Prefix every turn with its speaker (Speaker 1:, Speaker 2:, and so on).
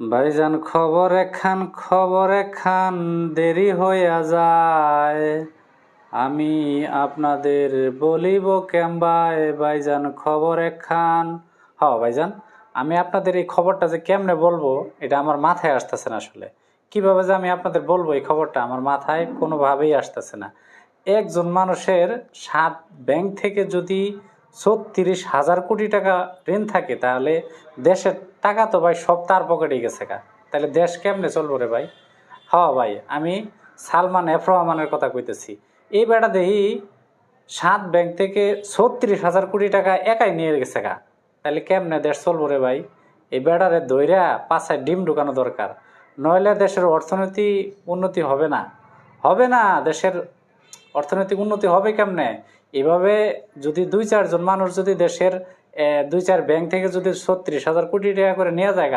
Speaker 1: ভাইজান, খবর এখান খবর এখান, দেরি হইয়া যায়। আমি আপনাদের বলিব কেমবায়, ভাইজান, খবর এখান। হ, ভাইজান, আমি আপনাদের এই খবরটা যে কেমনে বলব, এটা আমার মাথায় আসতেছে না আসলে। কীভাবে যে আমি আপনাদের বলব এই খবরটা, আমার মাথায় কোনোভাবেই আসতেছে না। একজন মানুষের সাত ব্যাংক থেকে যদি ছত্রিশ হাজার কোটি টাকা ঋণ থাকে, তাহলে দেশের টাকা তো ভাই সব তার পকেটে গেছে কা তাহলে দেশ কেমনে চলবো রে ভাই? হ ভাই, আমি সালমান এফ রহমানের কথা কইতেছি। এই বেটা দেখি সাত ব্যাংক থেকে ছত্রিশ হাজার কোটি টাকা একাই নিয়ে গেছে গা। তাহলে কেমনে দেশ চলবো রে ভাই? এই বেড়ারে দইরা পাশায় ডিম ঢুকানো দরকার। নইলে দেশের অর্থনীতি উন্নতি হবে না। হবে না দেশের অর্থনৈতিক উন্নতি হবে কেমনে? এভাবে যদি দুই চারজন মানুষ যদি দেশের দুই চার ব্যাংক থেকে যদি ছত্রিশ হাজার কোটি টাকা করে নেওয়া যায়